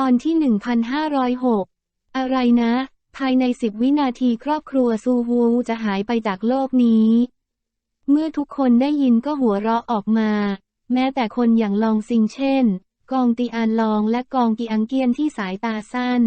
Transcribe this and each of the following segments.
ตอนที่ 1506 อะไรนะ ภายในสิบวินาทีครอบครัวซูวูจะหายไปจากโลกนี้ เมื่อทุกคนได้ยินก็หัวเราะออกมา แม้แต่คนอย่างลองซิงเช่น กองตีอานลองและกองกีอังเกียนที่สายตาสั้น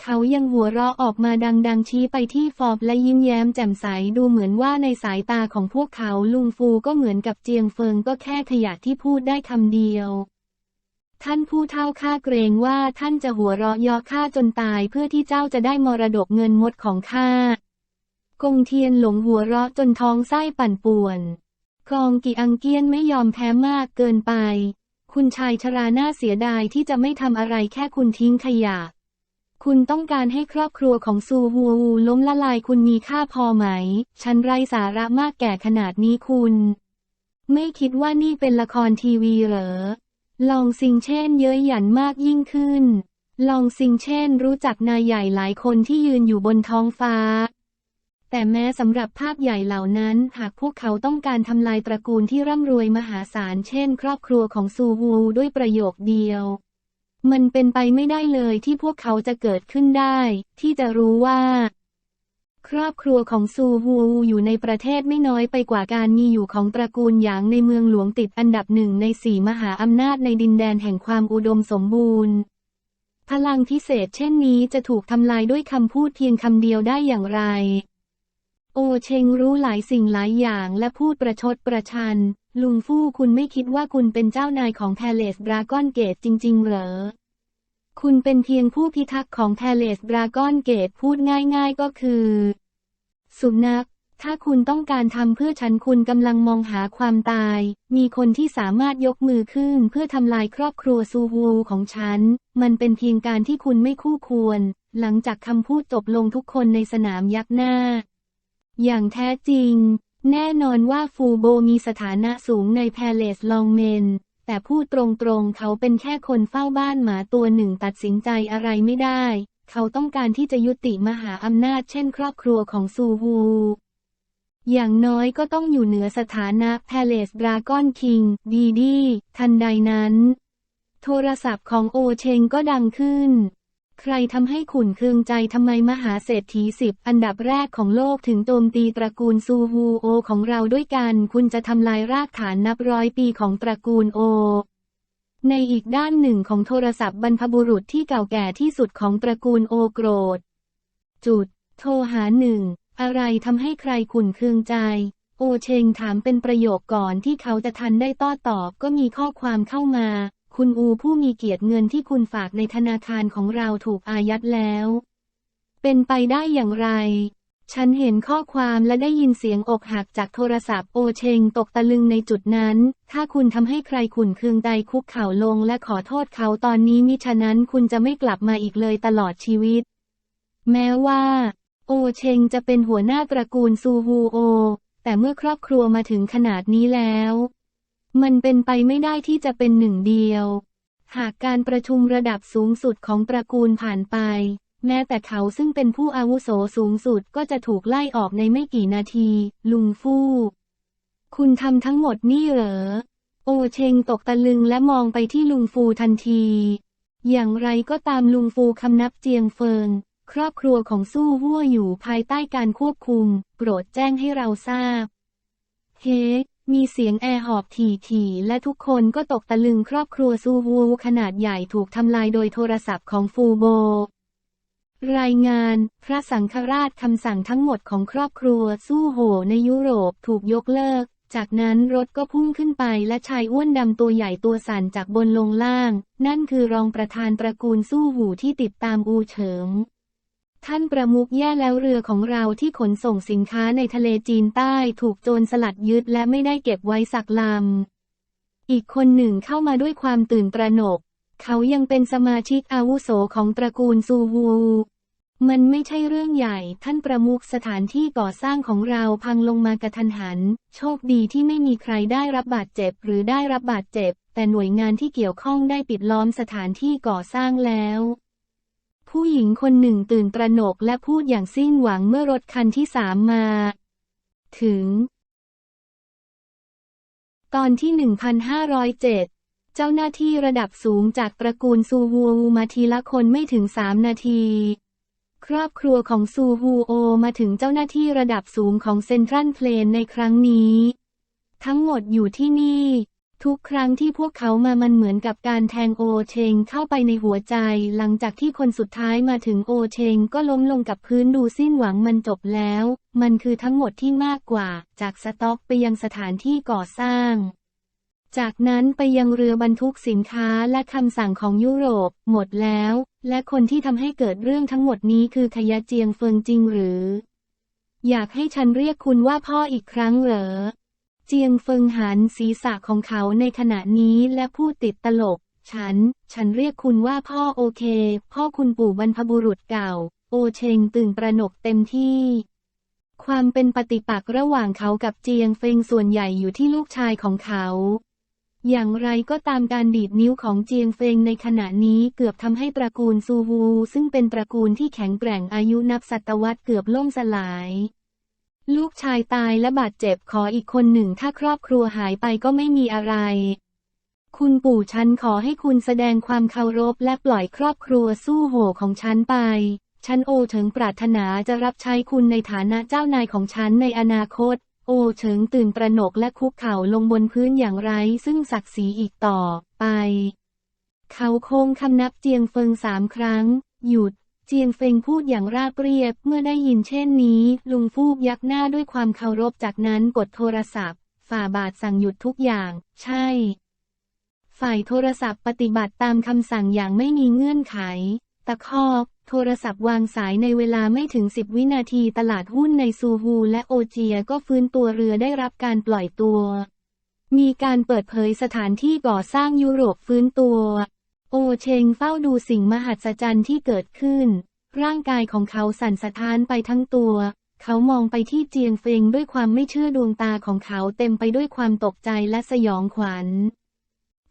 เขายังหัวเราะออกมาดังๆชี้ไปที่ฟอบและยิ้มแย้มแจ่มใสดูเหมือนว่าในสายตาของพวกเขาลุงฟูก็เหมือนกับเจียงเฟิงก็แค่ขยะที่พูดได้คำเดียว ท่านผู้เฒ่าข้าเกรงว่าท่านจะหัวเราะยอข้าจนตายเพื่อที่เจ้าจะได้มรดกเงินมดของข้ากงเทียนหลงหัวเราะจนท้องไส้ปั่นป่วน กองกีอังเกียนไม่ยอมแพ้มากเกินไป คุณชายชราหน้าเสียดายที่จะไม่ทำอะไรแค่คุณทิ้งขยะ คุณต้องการให้ครอบครัวของซูฮูวูล้มละลายคุณมีค่าพอไหม ฉันไร้สาระมากแก่ขนาดนี้คุณ ไม่คิดว่านี่เป็นละครทีวีเหรอ ลองซิงเช่นเย้ยหยันมากยิ่งขึ้น ลองซิงเช่นรู้จักนายใหญ่หลายคนที่ยืนอยู่บนท้องฟ้า แต่แม้สำหรับภาพใหญ่เหล่านั้น หากพวกเขาต้องการทำลายตระกูลที่ร่ำรวยมหาศาลเช่น ครอบครัวของซูวูด้วยประโยคเดียว มันเป็นไปไม่ได้เลยที่พวกเขาจะเกิดขึ้นได้ ที่จะรู้ว่า ครอบครัวของซูวูอยู่ในประเทศไม่น้อยไปกว่าการมีอยู่ของตระกูลหยางในเมืองหลวงติดอันดับหนึ่งในสี่มหาอำนาจในดินแดนแห่งความอุดมสมบูรณ์ พลังพิเศษเช่นนี้จะถูกทำลายด้วยคำพูดเพียงคำเดียวได้อย่างไร โอเชงรู้หลายสิ่งหลายอย่างและพูดประชดประชัน ลุงฟู่คุณไม่คิดว่าคุณเป็นเจ้านายของแพเลสดราก้อนเกตจริง ๆ เหรอ คุณเป็นเพียงผู้พิทักษ์ของแพเลสดราก้อนเกตพูดง่ายๆก็คือ สุนัข ถ้าคุณต้องการทำเพื่อฉันคุณกำลังมองหาความตาย มีคนที่สามารถยกมือขึ้นเพื่อทำลายครอบครัวซูวูของฉัน มันเป็นเพียงการที่คุณไม่คู่ควร หลังจากคำพูดจบลงทุกคนในสนามยักหน้า อย่างแท้จริง แน่นอนว่าฟูโบมีสถานะสูงในแพเลสลองเมน แต่พูดตรงๆ เขาเป็นแค่คนเฝ้าบ้านหมาตัวหนึ่งตัดสินใจอะไรไม่ได้ เขาต้องการที่จะยุติมหาอำนาจเช่นครอบครัวของซูฮู อย่างน้อยก็ต้องอยู่เหนือสถานะแพเลสดราก้อนคิง ดีดี ทันใดนั้น โทรศัพท์ของโอเชงก็ดังขึ้น ใครทำให้ขุนเคืองใจทำไมมหาเศรษฐีสิบอันดับแรกของโลกถึงโจมตีตระกูลซูวูโอของเราด้วยกัน คุณจะทำลายรากฐานนับร้อยปีของตระกูลโอ ในอีกด้านหนึ่งของโทรศัพท์บรรพบุรุษที่เก่าแก่ที่สุดของตระกูลโอโกรธ จุด โทรหาหนึ่ง อะไรทำให้ใครขุนเคืองใจ โอเชงถามเป็นประโยคก่อนที่เขาจะทันได้ต้อตอบก็มีข้อความเข้ามา คุณอูผู้มีเกียรติเงินที่คุณฝากในธนาคารของเราถูกอายัดแล้ว เป็นไปได้อย่างไร ฉันเห็นข้อความและได้ยินเสียงอกหักจากโทรศัพท์โอเชงตกตะลึงในจุดนั้น ถ้าคุณทำให้ใครขุนเคืองใจคุกเข่าลงและขอโทษเขาตอนนี้มิฉะนั้นคุณจะไม่กลับมาอีกเลยตลอดชีวิต แม้ว่า โอเชงจะเป็นหัวหน้าตระกูลซูฮูโอ แต่เมื่อครอบครัวมาถึงขนาดนี้แล้ว มันเป็นไปไม่ได้ที่จะเป็นหนึ่งเดียว หากการประชุมระดับสูงสุดของตระกูลผ่านไป แม้แต่เขาซึ่งเป็นผู้อาวุโสสูงสุดก็จะถูกไล่ออกในไม่กี่นาที ลุงฟู่ คุณทำทั้งหมดนี่เหรอ โอเชงตกตะลึงและมองไปที่ลุงฟูทันที อย่างไรก็ตามลุงฟูคำนับเจียงเฟิง ครอบครัวของสู้วัวอยู่ภายใต้การควบคุม โปรดแจ้งให้เราทราบ เฮ้ มีเสียงแอร์หอบถี่ๆ และทุกคนก็ตกตะลึงครอบครัวซูวูขนาดใหญ่ถูกทำลายโดยโทรศัพท์ของฟูโบ รายงาน พระสังฆราชคำสั่งทั้งหมดของครอบครัวสู้โหในยุโรปถูกยกเลิก จากนั้นรถก็พุ่งขึ้นไปและชายอ้วนดำตัวใหญ่ตัวสั่นจากบนลงล่าง นั่นคือรองประธานตระกูลสู้หูที่ติดตามอูเฉิง ท่านประมุขแย่แล้วเรือของเราที่ขนส่งสินค้าในทะเลจีนใต้ถูกโจรสลัดยึดและไม่ได้เก็บไว้สักลำ อีกคนหนึ่งเข้ามาด้วยความตื่นตระหนก เขายังเป็นสมาชิกอาวุโสของตระกูลซูวู มันไม่ใช่เรื่องใหญ่ ท่านประมุขสถานที่ก่อสร้างของเราพังลงมากระทันหัน โชคดีที่ไม่มีใครได้รับบาดเจ็บหรือได้รับบาดเจ็บ แต่หน่วยงานที่เกี่ยวข้องได้ปิดล้อมสถานที่ก่อสร้างแล้ว ผู้หญิงคนหนึ่งตื่นตระหนกและพูดอย่างสิ้นหวังเมื่อรถคันที่สามมา ถึง ตอนที่ 1507 เจ้าหน้าที่ระดับสูงจากตระกูลซูวูมาทีละคนไม่ถึงสามนาที ครอบครัวของซูฮูโอมาถึงเจ้าหน้าที่ระดับสูงของเซ็นทรัลเพลนในครั้งนี้ ทั้งหมดอยู่ที่นี่ ทุกครั้งที่พวกเขามามันเหมือนกับการแทงโอเชงเข้าไปในหัวใจ หลังจากที่คนสุดท้ายมาถึงโอเชงก็ล้มลงกับพื้นดูสิ้นหวังมันจบแล้ว มันคือทั้งหมดที่มากกว่า จากสต็อกไปยังสถานที่ก่อสร้าง จากนั้นไปยังเรือบรรทุกสินค้าและคำสั่งของยุโรป หมดแล้ว และคนที่ทำให้เกิดเรื่องทั้งหมดนี้คือขยะเจียงเฟิงจริงหรือ อยากให้ฉันเรียกคุณว่าพ่ออีกครั้งเหรอ เจียงเฟิงหันศีรษะของเขาในขณะนี้และพูดติดตลก ฉัน ฉันเรียกคุณว่าพ่อโอเค พ่อคุณปู่บรรพบุรุษเก่า โอเชงตื่นประหนกเต็มที่ ความเป็นปฏิปักษ์ระหว่างเขากับเจียงเฟิงส่วนใหญ่อยู่ที่ลูกชายของเขาอย่างไรก็ตามการดีดนิ้วของเจียงเฟงในขณะนี้เกือบทำให้ตระกูลซูวู ซึ่งเป็นตระกูลที่แข็งแกร่งอายุนับศตวรรษเกือบล่มสลาย ลูกชายตายและบาดเจ็บขออีกคนหนึ่งถ้าครอบครัวหายไปก็ไม่มีอะไร คุณปู่ฉันขอให้คุณแสดงความเคารพและปล่อยครอบครัวสู้โหของฉันไป ฉันโอถึงปรารถนาจะรับใช้คุณในฐานะเจ้านายของฉันในอนาคต โอเฉิงตื่นตระหนกและคุกเข่าลงบนพื้นอย่างไร้ซึ่งศักดิ์ศรีอีกต่อไป เขาโค้งคำนับเจียงเฟิงสามครั้ง หยุด เจียงเฟิงพูดอย่างราบเรียบ เมื่อได้ยินเช่นนี้ ลุงฟูกยักหน้าด้วยความเคารพจากนั้นกดโทรศัพท์ ฝ่าบาทสั่งหยุดทุกอย่าง ใช่ ฝ่ายโทรศัพท์ปฏิบัติตามคำสั่งอย่างไม่มีเงื่อนไข ตะคอกโทรศัพท์วางสายในเวลาไม่ถึง 10 วินาทีตลาดหุ้นในซูฮูและโอเจียก็ฟื้นตัวเรือได้รับการปล่อยตัว มีการเปิดเผยสถานที่ก่อสร้างยุโรปฟื้นตัว โอเชงเฝ้าดูสิ่งมหัศจรรย์ที่เกิดขึ้น ร่างกายของเขาสั่นสะท้านไปทั้งตัว เขามองไปที่เจียงเฟงด้วยความไม่เชื่อดวงตาของเขาเต็มไปด้วยความตกใจและสยองขวัญ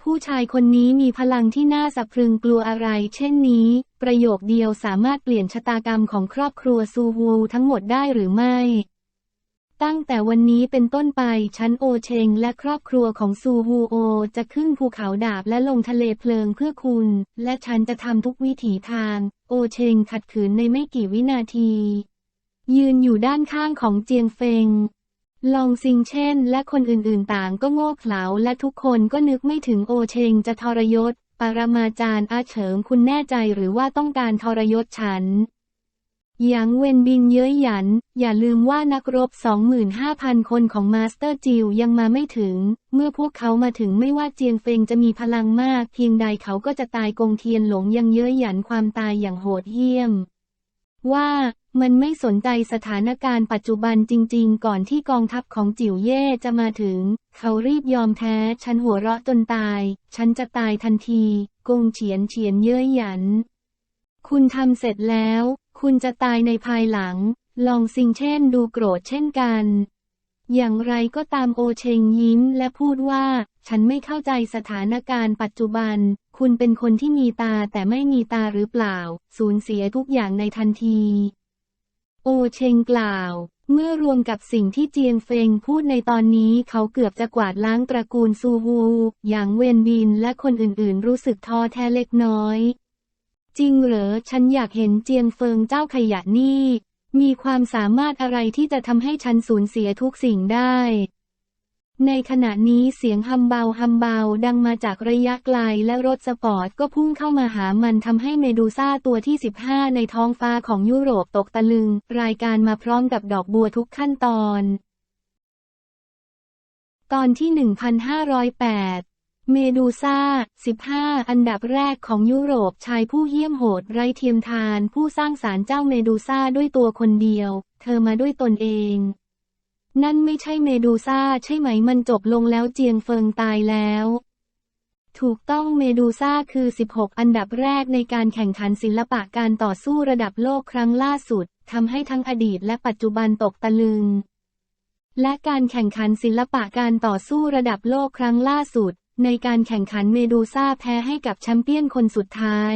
ผู้ชายคนนี้มีพลังที่น่าสะพรึงกลัวอะไร เช่นนี้ ประโยคเดียวสามารถเปลี่ยนชะตากรรมของครอบครัวซูวูทั้งหมดได้หรือไม่ ตั้งแต่วันนี้เป็นต้นไปฉันโอเชงและครอบครัวของซูฮูโอ จะขึ้นภูเขาดาบและลงทะเลเพลิงเพื่อคุณ และฉันจะทำทุกวิถีทาง โอเชงขัดขืนในไม่กี่วินาที ยืนอยู่ด้านข้างของเจียงเฟง ลองซิงเช่น และคนอื่นๆต่างก็โง่เขลาและทุกคนก็นึกไม่ถึงโอเชงจะทรยศ ปรมาจารย์อาเฉิงคุณแน่ใจหรือว่าต้องการทรยศฉัน หยางเวนบินเย้ยหยัน อย่าลืมว่านักรบ 25,000 คนของมาสเตอร์จิวยังมาไม่ถึง เมื่อพวกเขามาถึงไม่ว่าเจียงเฟงจะมีพลังมาก เพียงใดเขาก็จะตายกงเทียนหลงยังเย้ยหยันความตายอย่างโหดเหี้ยม ว่ามันไม่สนใจสถานการณ์ปัจจุบันจริง ๆ ก่อนที่กองทัพของจิ๋วเย่จะมาถึง เขารีบยอมแพ้ ฉันหัวเราะจนตาย ฉันจะตายทันที กงเฉียนเฉียนเย้ยหยัน คุณทำเสร็จแล้ว คุณจะตายในภายหลัง ลองซิงเช่นดูโกรธเช่นกัน อย่างไรก็ตามโอเชงยิ้มและพูดว่า ฉันไม่เข้าใจสถานการณ์ปัจจุบัน คุณเป็นคนที่มีตาแต่ไม่มีตาหรือเปล่า สูญเสียทุกอย่างในทันที โอเชงกล่าว เมื่อรวมกับสิ่งที่เจียงเฟงพูดในตอนนี้เขาเกือบจะกวาดล้างตระกูลซูวูอย่างเวนบินและคนอื่นๆ รู้สึกท้อแท้เล็กน้อย จริงเหรอ ฉันอยากเห็นเจียงเฟิงเจ้าขยะนี่ มีความสามารถอะไรที่จะทำให้ฉันสูญเสียทุกสิ่งได้ ในขณะนี้เสียงฮัมเบาฮัมเบาดังมาจากระยะไกลและรถสปอร์ตก็พุ่งเข้ามาหามันทำให้เมดูซ่าตัวที่ 15 ในท้องฟ้าของยุโรปตกตะลึง รายการมาพร้อมกับดอกบัวทุกขั้นตอน ตอนที่ 1508 เมดูซ่า 15 อันดับแรกของยุโรปชายผู้เยี่ยมโหดไร้เทียมทานผู้สร้างสารเจ้าเมดูซ่าด้วยตัวคนเดียว เธอมาด้วยตนเอง นั่นไม่ใช่เมดูซ่าใช่ไหมมันจบลงแล้วเจียงเฟิงตายแล้ว ถูกต้องเมดูซ่าคือ 16 อันดับแรกในการแข่งขันศิลปะการต่อสู้ระดับโลกครั้งล่าสุดทำให้ทั้งอดีตและปัจจุบันตกตะลึงและการแข่งขันศิลปะการต่อสู้ระดับโลกครั้งล่าสุด ในการแข่งขันเมดูซ่าแพ้ให้กับแชมเปี้ยนคนสุดท้าย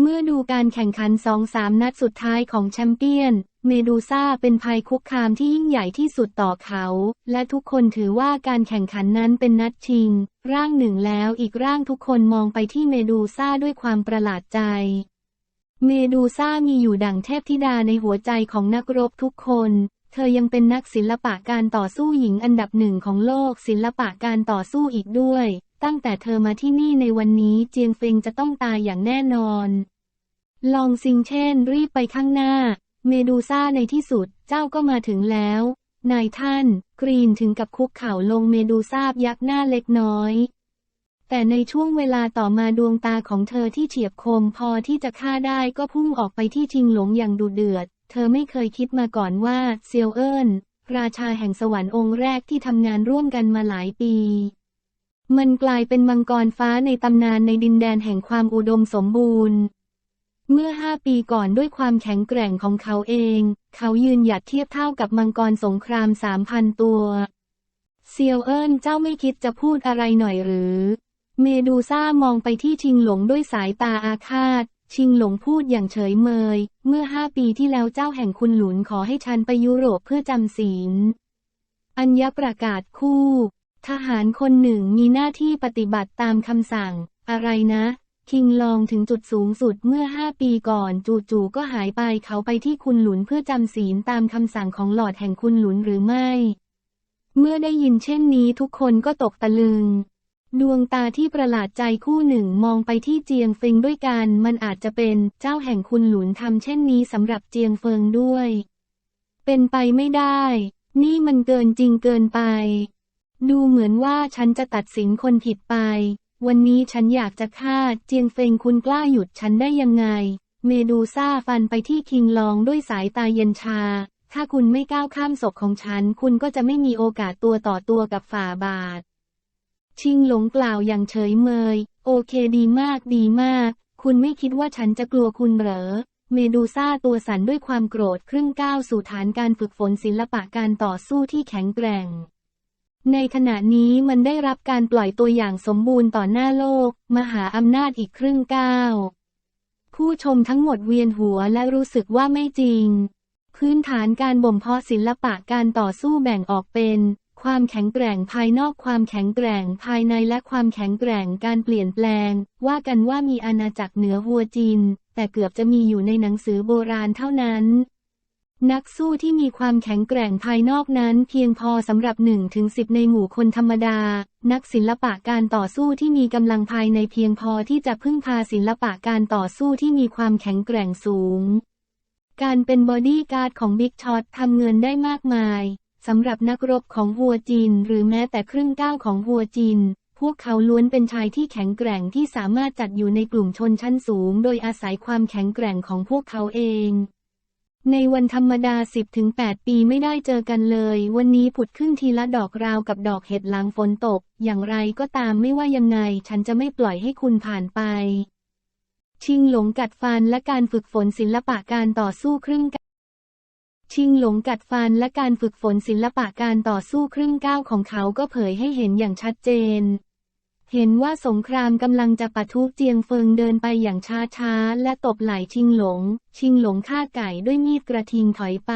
เมื่อดูการแข่งขันสองสามนัดสุดท้ายของแชมเปี้ยน เมดูซ่าเป็นภัยคุกคามที่ยิ่งใหญ่ที่สุดต่อเขา และทุกคนถือว่าการแข่งขันนั้นเป็นนัดชิง ร่างหนึ่งแล้วอีกร่างทุกคนมองไปที่เมดูซ่าด้วยความประหลาดใจ เมดูซ่ามีอยู่ดั่งเทพธิดาในหัวใจของนักรบทุกคน เธอยังเป็นนักศิลปะการต่อสู้หญิงอันดับหนึ่งของโลกศิลปะการต่อสู้อีกด้วย ตั้งแต่เธอมาที่นี่ในวันนี้เจียงเฟิงจะต้องตายอย่างแน่นอน ลองซิงเช่นรีบไปข้างหน้า เมดูซ่าในที่สุดเจ้าก็มาถึงแล้ว นายท่าน กรีนถึงกับคุกเข่าลงเมดูซ่ายักหน้าเล็กน้อย แต่ในช่วงเวลาต่อมาดวงตาของเธอที่เฉียบคมพอที่จะฆ่าได้ก็พุ่งออกไปที่ชิงหลงอย่างดุเดือด เธอไม่เคยคิดมาก่อนว่าเซียวเอินราชาแห่งสวรรค์องค์แรกที่ทำงานร่วมกันมาหลายปี มันกลายเป็นมังกรฟ้าในตำนานในดินแดนแห่งความอุดมสมบูรณ์ เมื่อห้าปีก่อนด้วยความแข็งแกร่งของเขาเอง เขายืนหยัดเทียบเท่ากับมังกรสงครามสามพันตัวเซียวเอินเจ้าไม่คิดจะพูดอะไรหน่อยหรือ เมดูซ่ามองไปที่ชิงหลงด้วยสายตาอาฆาต ชิงหลงพูดอย่างเฉยเมย เมื่อห้าปีที่แล้วเจ้าแห่งคุณหลุนขอให้ฉันไปยุโรปเพื่อจำศีล อัญญประกาศคู่ ทหารคนหนึ่งมีหน้าที่ปฏิบัติตามคำสั่ง อะไรนะ คิงลองถึงจุดสูงสุดเมื่อห้าปีก่อน จู่ๆก็หายไปเขาไปที่คุณหลุนเพื่อจำศีลตามคำสั่งของหลอดแห่งคุณหลุนหรือไม่ เมื่อได้ยินเช่นนี้ทุกคนก็ตกตะลึง ดวงตาที่ประหลาดใจคู่หนึ่งมองไปที่เจียงเฟิงด้วยกัน มันอาจจะเป็นเจ้าแห่งคุณหลุนทำเช่นนี้สำหรับเจียงเฟิงด้วย เป็นไปไม่ได้ นี่มันเกินจริงเกินไป ดูเหมือนว่าฉันจะตัดสินคนผิดไป วันนี้ฉันอยากจะฆ่าเจียงเฟิงคุณกล้าหยุดฉันได้ยังไง เมดูซ่าฟันไปที่คิงลองด้วยสายตาเย็นชา ถ้าคุณไม่ก้าวข้ามศพของฉัน คุณก็จะไม่มีโอกาสตัวต่อตัวกับฝ่าบาท ชิงหลงกล่าวอย่างเฉยเมย โอเคดีมากดีมาก คุณไม่คิดว่าฉันจะกลัวคุณเหรอ เมดูซ่าตัวสั่นด้วยความโกรธครึ่งก้าวสู่ฐานการฝึกฝนศิลปะการต่อสู้ที่แข็งแกร่ง ในขณะนี้มันได้รับการปล่อยตัวอย่างสมบูรณ์ต่อหน้าโลก มหาอำนาจอีกครึ่งก้าว ผู้ชมทั้งหมดเวียนหัวและรู้สึกว่าไม่จริงพื้นฐานการบ่มเพาะศิลปะการต่อสู้แบ่งออกเป็น ความแข็งแกร่งภายนอกความแข็งแกร่งภายในและความแข็งแกร่งการเปลี่ยนแปลง ว่ากันว่ามีอาณาจักรเหนือหัวจินแต่เกือบจะมีอยู่ในหนังสือโบราณเท่านั้น นักสู้ที่มีความแข็งแกร่งภายนอกนั้น เพียงพอสำหรับ1นถึงสิในหมู่คนธรรมดา นักศิลปะการต่อสู้ที่มีกำลังภายในเพียงพอที่จะพึ่งพาศิลปะการต่อสู้ที่มีความแข็งแกร่งสูง การเป็นบอดี้การ์ดของบิ๊กช็อตทำเงินได้มากมาย สำหรับนักรบของหัวจิน หรือแม้แต่ครึ่งก้าวของหัวจิน พวกเขาล้วนเป็นชายที่แข็งแกร่งที่สามารถจัดอยู่ในกลุ่มชนชั้นสูง โดยอาศัยความแข็งแกร่งของพวกเขาเอง ในวันธรรมดา 10-8 ปีไม่ได้เจอกันเลย วันนี้ผุดขึ้นทีละดอกราวกับดอกเห็ดหลังฝนตก อย่างไรก็ตามไม่ว่ายังไง ฉันจะไม่ปล่อยให้คุณผ่านไป ชิงหลงกัดฟันและการฝึกฝนศิลปะการต่อสู้ครึ่ง ชิงหลงกัดฟันและการฝึกฝนศิลปะการต่อสู้ครึ่งก้าวของเขาก็เผยให้เห็นอย่างชัดเจน เห็นว่าสงครามกำลังจะปะทุเจียงเฟิงเดินไปอย่างช้าๆ และตบไหล่ชิงหลง ชิงหลงฆ่าไก่ด้วยมีดกระทิงถอยไป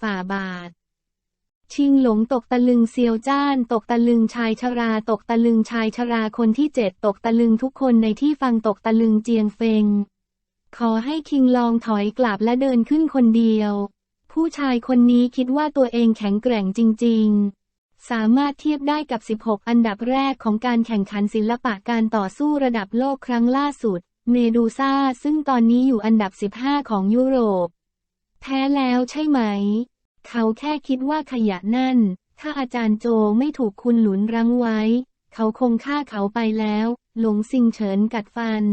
ฝ่าบาท ชิงหลงตกตะลึงเซียวจ้าน ตกตะลึงชายชราตกตะลึงชายชราคนที่เจ็ดตกตะลึงทุกคนในที่ฟังตกตะลึงเจียงเฟิงขอให้คิงลองถอยกลับและเดินขึ้นคนเดียว ผู้ชายคนนี้คิดว่าตัวเองแข็งแกร่งจริง ๆ สามารถเทียบได้กับ 16 อันดับแรกของการแข่งขันศิลปะการต่อสู้ระดับโลกครั้งล่าสุด เมดูซ่าซึ่งตอนนี้อยู่อันดับ 15 ของยุโรปแพ้แล้วใช่ไหม เขาแค่คิดว่าขยะนั่น ถ้าอาจารย์โจไม่ถูกคุณหลุนรั้งไว้ เขาคงฆ่าเขาไปแล้ว หลงซิงเฉินกัดฟัน